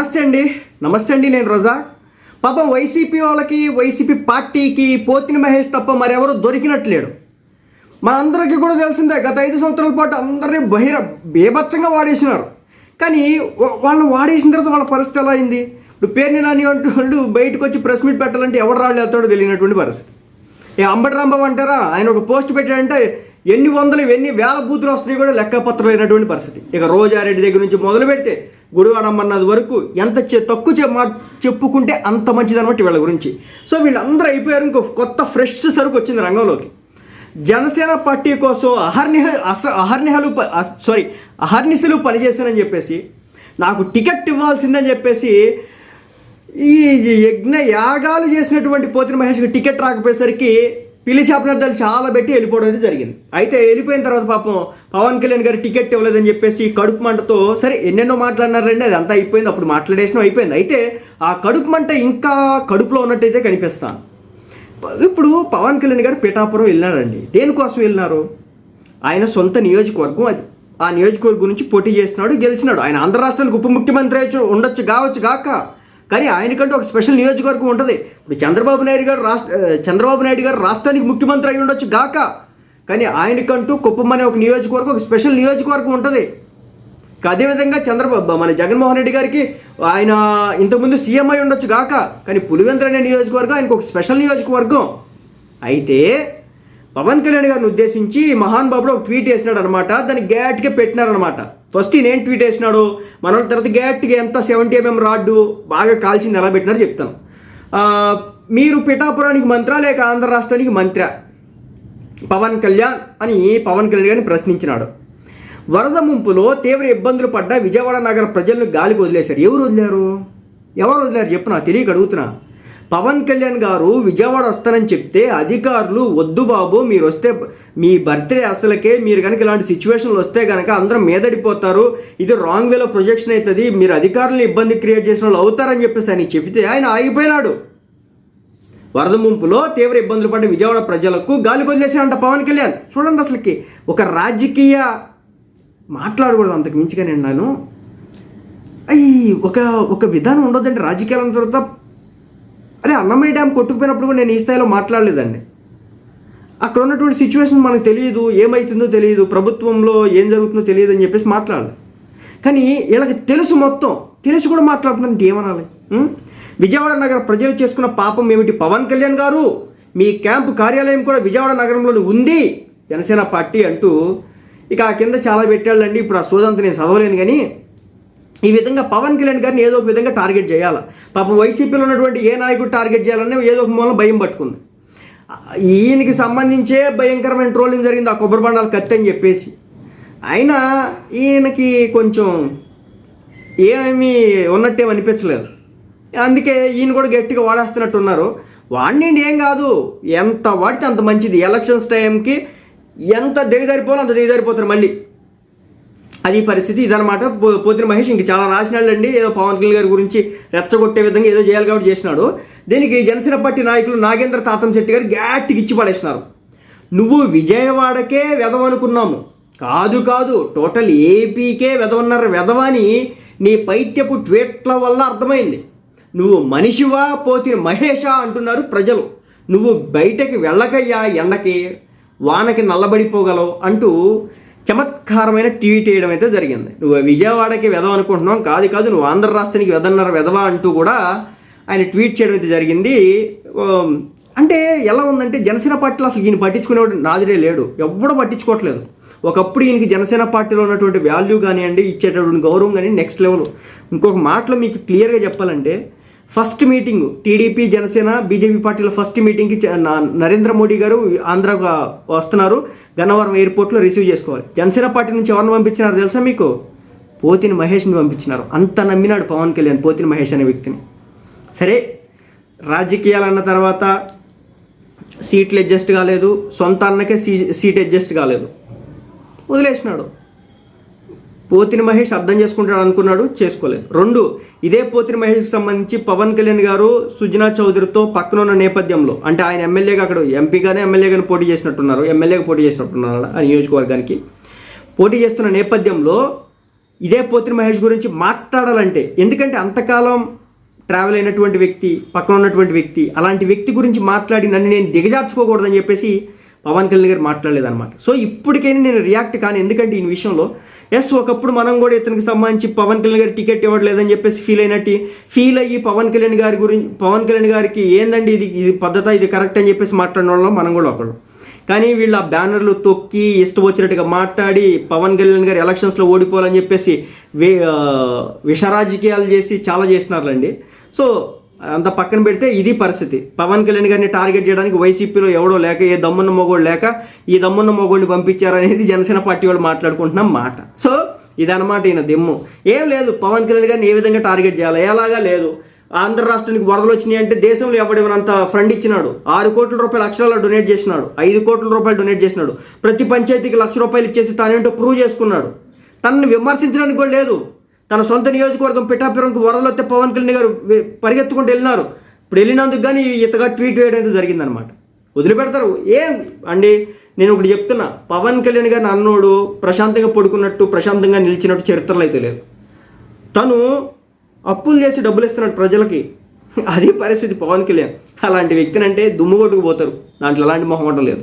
నమస్తే అండి. నమస్తే అండి నేను రజా. పాపం వైసీపీ వాళ్ళకి వైసీపీ పార్టీకి పోతిని మహేష్ తప్ప మరెవరు దొరికినట్లేడు. మనందరికీ కూడా తెలిసిందే గత ఐదు సంవత్సరాల పాటు అందరినీ బహిర బేభత్సంగా వాడేసినారు. కానీ వాళ్ళని వాడేసిన తర్వాత వాళ్ళ పరిస్థితి ఎలా అయింది? ఇప్పుడు పేరుని నాని అంటూ వాళ్ళు బయటకు వచ్చి ప్రెస్ మీట్ పెట్టాలంటే ఎవరు రాళ్ళు వెళ్తాడో తెలియనటువంటి పరిస్థితి. ఏ అంబటి రాంబాబు అంటారా? ఆయన ఒక పోస్ట్ పెట్టాడంటే ఎన్ని వందలు ఎన్ని వేల బూతులు వస్తున్నాయి కూడా లెక్కపత్రమైనటువంటి పరిస్థితి. ఇక రోజారెడ్డి దగ్గర నుంచి మొదలు పెడితే గుడివాడమ్మన్నది వరకు ఎంత చె- తక్కువ చె- మా చెప్పుకుంటే అంత మంచిది అనమాట వీళ్ళ గురించి. సో వీళ్ళందరూ అయిపోయారు ఇంకో కొత్త ఫ్రెష్ సరుకు వచ్చింది రంగంలోకి. జనసేన పార్టీ కోసం అహర్నిహ అస అహర్నిహలు సారీ అహర్నిశలు పనిచేశానని చెప్పేసి నాకు టికెట్ ఇవ్వాల్సిందని చెప్పేసి ఈ యజ్ఞ యాగాలు చేసినటువంటి పోతిన మహేష్కి టికెట్ రాకపోయేసరికి పిలిచి అభ్యర్థులు చాలా పెట్టి వెళ్ళిపోవడం అయితే జరిగింది. అయితే వెళ్ళిపోయిన తర్వాత పాపం పవన్ కళ్యాణ్ గారు టికెట్ ఇవ్వలేదని చెప్పేసి కడుపు మంటతో సరే ఎన్నెన్నో మాట్లాడినారండి అది అంతా అయిపోయింది అప్పుడు మాట్లాడేసిన అయిపోయింది. అయితే ఆ కడుపు మంట ఇంకా కడుపులో ఉన్నట్టయితే కనిపిస్తాను. ఇప్పుడు పవన్ కళ్యాణ్ గారు పిఠాపురం వెళ్ళినారండి. దేనికోసం వెళ్ళినారు? ఆయన సొంత నియోజకవర్గం అది. ఆ నియోజకవర్గం నుంచి పోటీ చేసినాడు గెలిచినాడు. ఆయన ఆంధ్ర రాష్ట్రానికి ఉప ముఖ్యమంత్రి ఉండొచ్చు కావచ్చు కాక. కానీ ఆయనకంటూ ఒక స్పెషల్ నియోజకవర్గం ఉంటుంది. ఇప్పుడు చంద్రబాబు నాయుడు గారు రాష్ట్ర చంద్రబాబు నాయుడు గారు రాష్ట్రానికి ముఖ్యమంత్రి అయి ఉండొచ్చు గాక. కానీ ఆయనకంటూ కుప్పం అనే ఒక నియోజకవర్గం ఒక స్పెషల్ నియోజకవర్గం ఉంటుంది. అదేవిధంగా చంద్రబాబు మన జగన్మోహన్ రెడ్డి గారికి ఆయన ఇంతకుముందు సీఎం అయి ఉండొచ్చు గాక. కానీ పులివెందుల అనే నియోజకవర్గం ఆయనకు ఒక స్పెషల్ నియోజకవర్గం. అయితే పవన్ కళ్యాణ్ గారిని ఉద్దేశించి మహాన్ బాబుడు ఒక ట్వీట్ వేసినాడు అనమాట దాన్ని గ్యాట్గా పెట్టినారనమాట. ఫస్ట్ ఈయన ట్వీట్ వేసినాడు? మన వాళ్ళ తర్వాత గ్యాట్గా ఎంత సెవెంటీ ఎంఎం రాడ్డు బాగా కాల్చింది ఎలా పెట్టినారో చెప్తాను మీరు పిఠాపురానికి మంత్రా లేక ఆంధ్ర రాష్ట్రానికి మంత్ర? పవన్ కళ్యాణ్ అని పవన్ కళ్యాణ్ గారిని ప్రశ్నించినాడు. వరద ముంపులో తీవ్ర ఇబ్బందులు పడ్డ విజయవాడ నగర ప్రజలను గాలికి వదిలేశారు. ఎవరు వదిలేరు? ఎవరు వదిలేరు? చెప్పు నా తెలియక అడుగుతున్నా. పవన్ కళ్యాణ్ గారు విజయవాడ వస్తానని చెప్తే అధికారులు వద్దు బాబు మీరు వస్తే మీ బర్త్డే అసలకే మీరు కనుక ఇలాంటి సిచ్యువేషన్లు వస్తే కనుక అందరం మీదడిపోతారు. ఇది రాంగ్ వేలో ప్రొజెక్షన్ అవుతుంది. మీరు అధికారులను ఇబ్బంది క్రియేట్ చేసిన వాళ్ళు అవుతారని చెప్పేసి ఆయన చెబితే ఆయన ఆగిపోయినాడు. వరద ముంపులో తీవ్ర ఇబ్బందులు పడ్డ విజయవాడ ప్రజలకు గాలి వదిలేసాడంట పవన్ కళ్యాణ్. చూడండి అసలుకి ఒక రాజకీయ మాట్లాడకూడదు అంతకు మించిగా నేను అయ్యి ఒక ఒక విధానం ఉండొద్దండి. రాజకీయాల తర్వాత అరే అన్నమయ్య డ్యామ్ కొట్టుకుపోయినప్పుడు కూడా నేను ఈ స్థాయిలో మాట్లాడలేదండి. అక్కడ ఉన్నటువంటి సిచ్యువేషన్ మనకు తెలియదు ఏమవుతుందో తెలియదు ప్రభుత్వంలో ఏం జరుగుతుందో తెలియదు అని చెప్పేసి మాట్లాడాలి. కానీ వీళ్ళకి తెలుసు మొత్తం. తెలిసి కూడా మాట్లాడుతుందంటే ఏమనాలి విజయవాడ నగర ప్రజలు చేసుకున్న పాపం ఏమిటి? పవన్ కళ్యాణ్ గారు మీ క్యాంపు కార్యాలయం కూడా విజయవాడ నగరంలోనే ఉంది. జనసేన పార్టీ అంటూ ఇక ఆ కింద చాలా పెట్టాళ్ళండి. ఇప్పుడు ఆ సోదంతా నేను చదవలేను కానీ ఈ విధంగా పవన్ కళ్యాణ్ గారిని ఏదో ఒక విధంగా టార్గెట్ చేయాలి? పాపం వైసీపీలో ఉన్నటువంటి ఏ నాయకుడు టార్గెట్ చేయాలనే ఏదో ఒక మూలం భయం పట్టుకుంది. ఈయనకి సంబంధించే భయంకరమైన ట్రోలింగ్ జరిగింది ఆ కొబ్బరి బండాలు కత్తి అని చెప్పేసి. అయినా ఈయనకి కొంచెం ఏమీ ఉన్నట్టేమి అనిపించలేదు. అందుకే ఈయన కూడా గట్టిగా వాడేస్తున్నట్టు ఉన్నారు వాడినండి ఏం కాదు ఎంత వాడితే అంత మంచిది. ఎలక్షన్స్ టైంకి ఎంత దిగజారిపోవాలో అంత దిగజారిపోతారు మళ్ళీ. అది పరిస్థితి ఇదనమాట పో- పోతిన మహేష్ ఇంక చాలా రాసినాళ్ళండి ఏదో పవన్ కళ్యాణ్ గారి గురించి రెచ్చగొట్టే విధంగా ఏదో చేయాలి కాబట్టి చేసినాడు. దీనికి జనసేన పార్టీ నాయకులు నాగేంద్ర తాతం శెట్టి గారు గట్టికి ఇచ్చి పడేసినారు. నువ్వు విజయవాడకే వెదవనుకున్నాము కాదు కాదు టోటల్ ఏపీకే వెదవన్నారు వెదవని నీ పైత్యపు ట్వీట్ల వల్ల అర్థమైంది. నువ్వు మనిషివా పోతిన మహేషా అంటున్నారు ప్రజలు. నువ్వు బయటకి వెళ్ళకయ్యా ఎండకి వానకి నల్లబడిపోగలవు అంటూ చమత్కారమైన ట్వీట్ చేయడం అయితే జరిగింది. నువ్వు విజయవాడకి వెదవ అనుకుంటున్నావు కాదు కాదు నువ్వు ఆంధ్ర రాష్ట్రానికి వెదన్నారు వెదవా అంటూ కూడా ఆయన ట్వీట్ చేయడం అయితే జరిగింది. అంటే ఎలా ఉందంటే జనసేన పార్టీలో అసలు ఈయన పట్టించుకునేవాడు నాదిరే లేడు. ఎవ్వడూ పట్టించుకోవట్లేదు. ఒకప్పుడు ఈయనకి జనసేన పార్టీలో ఉన్నటువంటి వాల్యూ కానివ్వండి ఇచ్చేటటువంటి గౌరవం కానీ నెక్స్ట్ లెవెల్ ఇంకొక మాటలో మీకు క్లియర్గా చెప్పాలంటే first meeting TDP Janasena BJP పార్టీల ఫస్ట్ మీటింగ్కి నా- నరేంద్ర మోడీ గారు ఆంధ్ర వస్తున్నారు. గన్నవరం ఎయిర్పోర్ట్లో రిసీవ్ చేసుకోవాలి. జనసేన పార్టీ నుంచి ఎవరిని పంపించినారు తెలుసా మీకు? పోతిని మహేష్ని పంపించినారు. అంత నమ్మినాడు పవన్ కళ్యాణ్ పోతిని మహేష్ అనే వ్యక్తిని. సరే రాజకీయాలు అన్న తర్వాత సీట్లు అడ్జస్ట్ కాలేదు. సొంత అన్నకే సీ సీట్ అడ్జస్ట్ కాలేదు. వదిలేసినాడు. పోతిని మహేష్ అర్థం చేసుకుంటాడు అనుకున్నాడు చేసుకోలేదు. రెండు ఇదే పోతిని మహేష్కి సంబంధించి పవన్ కళ్యాణ్ గారు సుజనా చౌదరితో పక్కన ఉన్న నేపథ్యంలో అంటే ఆయన ఎమ్మెల్యేగా అక్కడ ఎంపీగానే ఎమ్మెల్యేగానే పోటీ చేసినట్టున్నారు ఎమ్మెల్యేగా పోటీ చేసినట్టున్నారు ఆ నియోజకవర్గానికి. పోటీ చేస్తున్న నేపథ్యంలో ఇదే పోతిని మహేష్ గురించి మాట్లాడాలంటే ఎందుకంటే అంతకాలం ట్రావెల్ అయినటువంటి వ్యక్తి పక్కన ఉన్నటువంటి వ్యక్తి అలాంటి వ్యక్తి గురించి మాట్లాడి నన్ను నేను దిగజార్చుకోకూడదని చెప్పేసి పవన్ కళ్యాణ్ గారు మాట్లాడలేదన్నమాట. సో ఇప్పటికైనా నేను రియాక్ట్ కాను. ఎందుకంటే ఈ విషయంలో ఎస్ ఒకప్పుడు మనం కూడా ఇతనికి సంబంధించి పవన్ కళ్యాణ్ గారు టికెట్ ఇవ్వట్లేదని చెప్పేసి ఫీల్ అయినట్టు ఫీల్ అయ్యి పవన్ కళ్యాణ్ గారి గురించి పవన్ కళ్యాణ్ గారికి ఏందండి ఇది ఇది పద్ధత ఇది కరెక్ట్ అని చెప్పేసి మాట్లాడిన వాళ్ళం మనం కూడా ఒకళ్ళు. కానీ వీళ్ళు ఆ బ్యానర్లు తొక్కి ఇష్టం వచ్చినట్టుగా మాట్లాడి పవన్ కళ్యాణ్ గారు ఎలక్షన్స్లో ఓడిపోవాలని చెప్పేసి వే విష విషరాజకీయాలు చేసి చాలా చేసినారులండి. సో అంత పక్కన పెడితే ఇది పరిస్థితి. పవన్ కళ్యాణ్ గారిని టార్గెట్ చేయడానికి వైసీపీలో ఎవడో లేక ఏ దమ్మున్న మొగోడు లేక ఈ దమ్మున్న మొగోడిని పంపించారనేది జనసేన పార్టీ వాళ్ళు మాట్లాడుకుంటున్నాం మాట. సో ఇదన్నమాట ఈయన దిమ్ము. ఏం లేదు పవన్ కళ్యాణ్ గారిని ఏ విధంగా టార్గెట్ చేయాలి? ఎలాగా లేదు. ఆంధ్ర రాష్ట్రానికి వరదలు వచ్చినాయి అంటే దేశంలో ఎవడెవరంత ఫండ్ ఇచ్చినాడు? ఆరు కోట్ల రూపాయలు అక్షరాలు డొనేట్ చేసినాడు. ఐదు కోట్ల రూపాయలు డొనేట్ చేసినాడు. ప్రతి పంచాయతీకి లక్ష రూపాయలు ఇచ్చేసి తానేంటో ప్రూవ్ చేసుకున్నాడు. తనను విమర్శించడానికి కూడా లేదు. తన సొంత నియోజకవర్గం పిఠాపురంకు వరదలు పవన్ కళ్యాణ్ గారు పరిగెత్తుకుంటూ వెళ్ళినారు. ఇప్పుడు వెళ్ళినందుకు కానీ ఇతగా ట్వీట్ వేయడం అయితే జరిగిందనమాట వదిలిపెడతారు. ఏం? అండి నేను ఒకటి చెప్తున్నా. పవన్ కళ్యాణ్ గారిని అన్నోడు ప్రశాంతంగా పడుకున్నట్టు ప్రశాంతంగా నిలిచినట్టు చరిత్రలో అయితే లేదు. తను అప్పులు చేసి డబ్బులు ఇస్తున్నాడు ప్రజలకి. అదే పరిస్థితి పవన్ కళ్యాణ్. అలాంటి వ్యక్తిని అంటే దుమ్ము కొట్టుకుపోతారు. దాంట్లో ఎలాంటి మొహమాటం లేదు